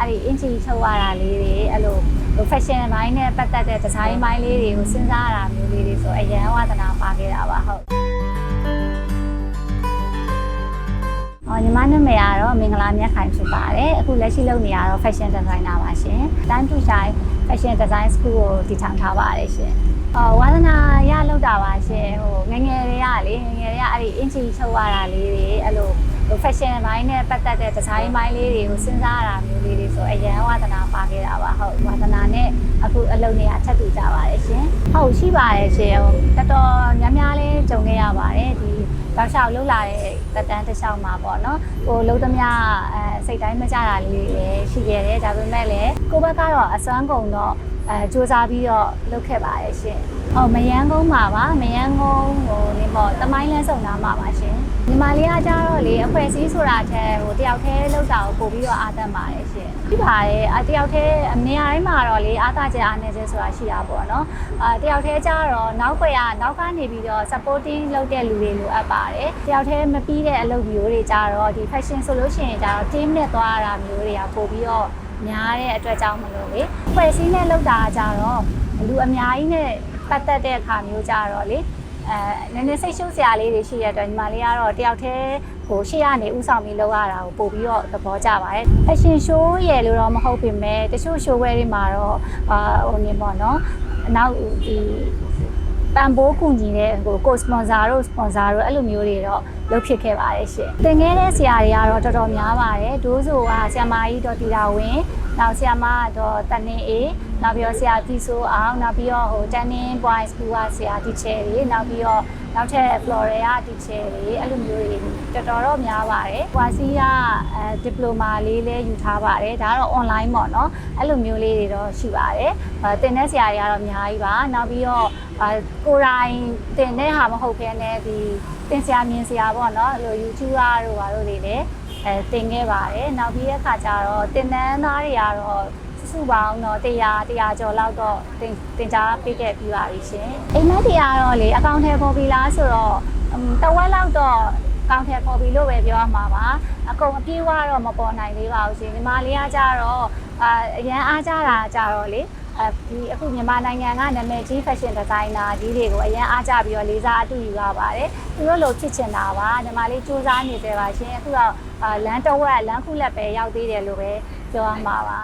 အဲ့ဒီ inch ချုပ်ရတာလေးတွေအဲ့လို fashion ဘိုင်းနဲ့ပတ်သက်တဲ့ design ဘိုင်းလေးတွေကိုစဉ်းစားရတာမျိုးလေးတွေဆိုအရန်ဝါသနာပါခဲ့တာပါဟုတ်အော်ညီမနာမည်ကတော့မင်္ဂလာမြတ်ခိုင်ဖြစ်ပါတယ်အခုလက်ရှိလုပ်နေရတော့ fashion designer ပါရှင် time to shine fashion design school ကိုတည်ထောင်ထားပါတယ်ရှင်အော်ဝါသနာရလောက်တာပါရှင်ဟိုငယ်ငယ်တွေကလေငယ်ငယ်တွေကအဲ့ဒီ inch ချုပ်ရတာလေးတွေအဲ့လို fashion ဘိုင်းနဲ့ပတ်သက်တဲ့ design ဘိုင်းလေးတွေကိုစဉ်းစားရတာမျိုးလေးတွေဆိုအရန်ဝါသနာပါခဲ့တာပါဟုတ်ဝါသနာနဲ့အခုအလုပ်နေရချက်တူကြပါတယ်ရှင်ဟုတ်ရှိပါတယ်ရှင်ဟိုတော်တော်များများလေးကြုံခဲ့ရပါတယ်ဒီတောက်လျှောက်လှုပ်လာတဲ့တက်တန်းတစ်လျှောက်မှာပေါ့နော်ဟိုလုံးသမျှအဲစိတ်တိုင်းမကြတာလေးတွေလည်းရှိခဲ့တယ်ဒါပေမဲ့လည်းကိုယ့်ဘက်ကတော့အစွမ်းကုန်တော့အဲစူးစမ်းပြီးတော့လုပ်ခဲ့ပါတယ်ရှင်။အော်မယန်းကုန်းမှာပါမယန်းကုန်းဟိုနေပေါ့ တမိုင်းလန်းစုံနာမှာပါရှင်။ညီမလေးကကြတော့လေအဖွဲ့အစည်းဆိုတာတဲ့ဟိုတယောက်တည်းလောက်တာကိုပို့ပြီးတော့အားတက်ပါတယ်ရှင်။ပြီးပါတယ်အတယောက်တည်းအနေရာတိုင်းမှာတော့လေအားသားချက်အားနေချက်ဆိုတာရှိတာပေါ့နော်။အာတယောက်တည်းကြတော့နောက်ွယ်ကနောက်ကနေပြီးတော့ supporting လုပ်တဲ့လူတွေလိုအပ်ပါတယ်။တယောက်တည်းမပြီးတဲ့အလုပ်မျိုးတွေကြတော့ဒီ fashion ဆိုလို့ရှိရင်ကြတော့ team နဲ့သွားရတာမျိုးတွေကပို့ပြီးတော့များတဲ့အတွက်ကြောင့်မလို့လေဖွဲ့စည်းနဲ့လောက်တာကြတော့လူအများကြီးနဲ့ပတ်သက်တဲ့အခါမျိုးကြတော့လေ အဲနည်းနည်းစိတ်ရှုပ်စရာလေးတွေရှိရတဲ့အတွက်ညီမလေးကတော့တယောက်တည်းဟိုရှေ့ကနေဥဆောင်ပြီးလုပ်ရတာကိုပို့ပြီးတော့သဘောကျပါတယ် fashion show ရယ်လို့တော့မဟုတ်ပေမဲ့တချို့ show ဝဲတွေမှာတော့အာဟိုနေပေါ့နော်နောက်ဒီပန်ပိုးကူညီတဲ့ဟိုကိုစပွန်ဆာတို့စပွန်ဆာတို့အဲ့လိုမျိုးတွေတော့လုပ်ဖြစ်ခဲ့ပါတယ်ရှင်။တင်ခဲ့တဲ့ဆရာတွေကတော့တော်တော်များပါတယ်။ဒိုးဆိုကဆရာမကြီးတော်တီတာဝင်းနောက်ဆရာမကတော့တန်နေအေး နောက်ပြီးတော့ဆရာတီဆိုအောင်နောက်ပြီးတော့ဟိုတန်နင်း boys school ကဆရာတီချယ်တွေနောက်ပြီးတော့နောက်ထပ် Florida teacher တွေအဲ့လိုမျိုးတွေတော်တော်တော့များပါတယ်။ဟွာစီကအဲဒီပလိုမာလေးလည်းယူထားပါတယ်။ဒါကတော့ online ပေါ့နော်။အဲ့လိုမျိုးလေးတွေတော့ရှိပါတယ်။အဲတင်တဲ့ဆရာတွေကတော့အများကြီးပါ။နောက်ပြီးတော့အဲကိုရိုင်းတင်တဲ့ဟာမဟုတ်ဘဲနဲ့ဒီတင်ဆရာမြင်ဆရာပေါ့နော်။အဲ့လို YouTuber တို့ဘာလို့တွေလည်းအဲတင်ခဲ့ပါတယ်။နောက်ပြီးတဲ့အခါကျတော့တင်တန်းသားတွေကတော့ စုပေါင်းတော့100 100ကျော်လောက်တော့တင်တင်ကြားပေးခဲ့ပြီးပါပြီရှင်။အိမ်မက်တရားတော့လေအကောင့်ထဲပေါ်ပြီလားဆိုတော့အမ်တဝက်လောက်တော့ကောင်းထဲပေါ်ပြီလို့ပဲပြောရမှာပါအကုန်အပြေးဝတော့မပေါ်နိုင်သေးပါဘူးရှင်ညီမလေးကကြတော့အာအရန်အားကြတာကြတော့လေအဲဒီအခုမြန်မာနိုင်ငံကနာမည်ကြီး fashion designer ကြီးတွေကိုအရန်အားကြပြီးတော့လေးစားအတူယူရပါတယ်သူတို့လိုဖြစ်ချင်တာပါညီမလေးစူးစမ်းနေသေးပါရှင်အခုတော့အာလမ်းတစ်ဝက်လမ်းခုလက်ပဲရောက်သေးတယ်လို့ပဲပြောရမှာပါ